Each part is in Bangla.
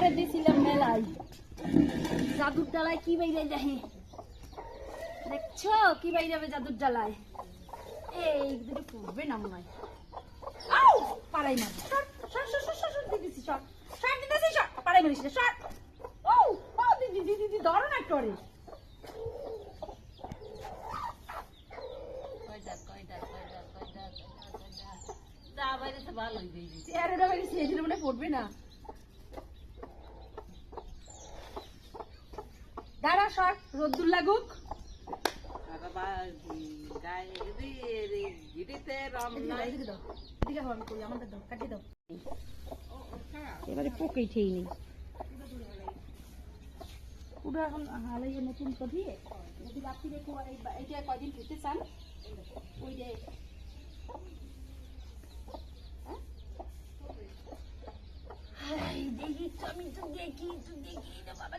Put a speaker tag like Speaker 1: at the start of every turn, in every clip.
Speaker 1: ডালাই জাদুর ডালায় কি বাইরে যাহে দেখছ কি বাইরে যাবে জাদুর ডালায়? এই দুটো পড়বে না মনে হয়। আউ পাড়াই মার পাড়াই মারিস না ও ও দিদি দিদি দিদি ধরো না
Speaker 2: তো ভালোই
Speaker 1: মনে পড়বে না। আমাদের দাও কাটিয়ে দাও এবারে পোকেই খেয়ে নেই। পুরো এখন হালাইয়ে নতুন তো দিয়ে যদি রাত্রি রেখে এইটা কয়দিন খেতে চান ওই যে দেখি তো আমি তো দেখি তো দেখি বাবা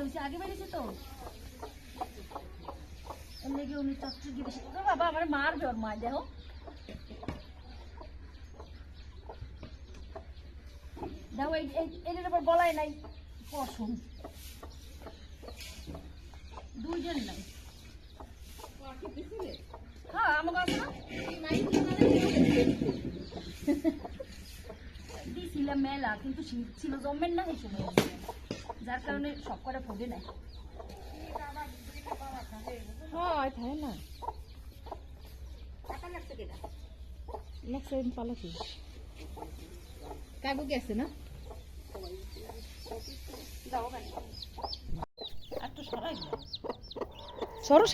Speaker 1: রয়েছে আগে বেরিয়েছে তো। উনি বাবা, আমার মার এই বলাই নাই নাই। হ্যাঁ মেলা, কিন্তু ছিল, জমের না এই সময়। যার কারণে সব কটা ফুটে নেয়
Speaker 3: হয় থাকে না?
Speaker 1: লাগছে
Speaker 3: পালাকি কাকু গেছে না? সরস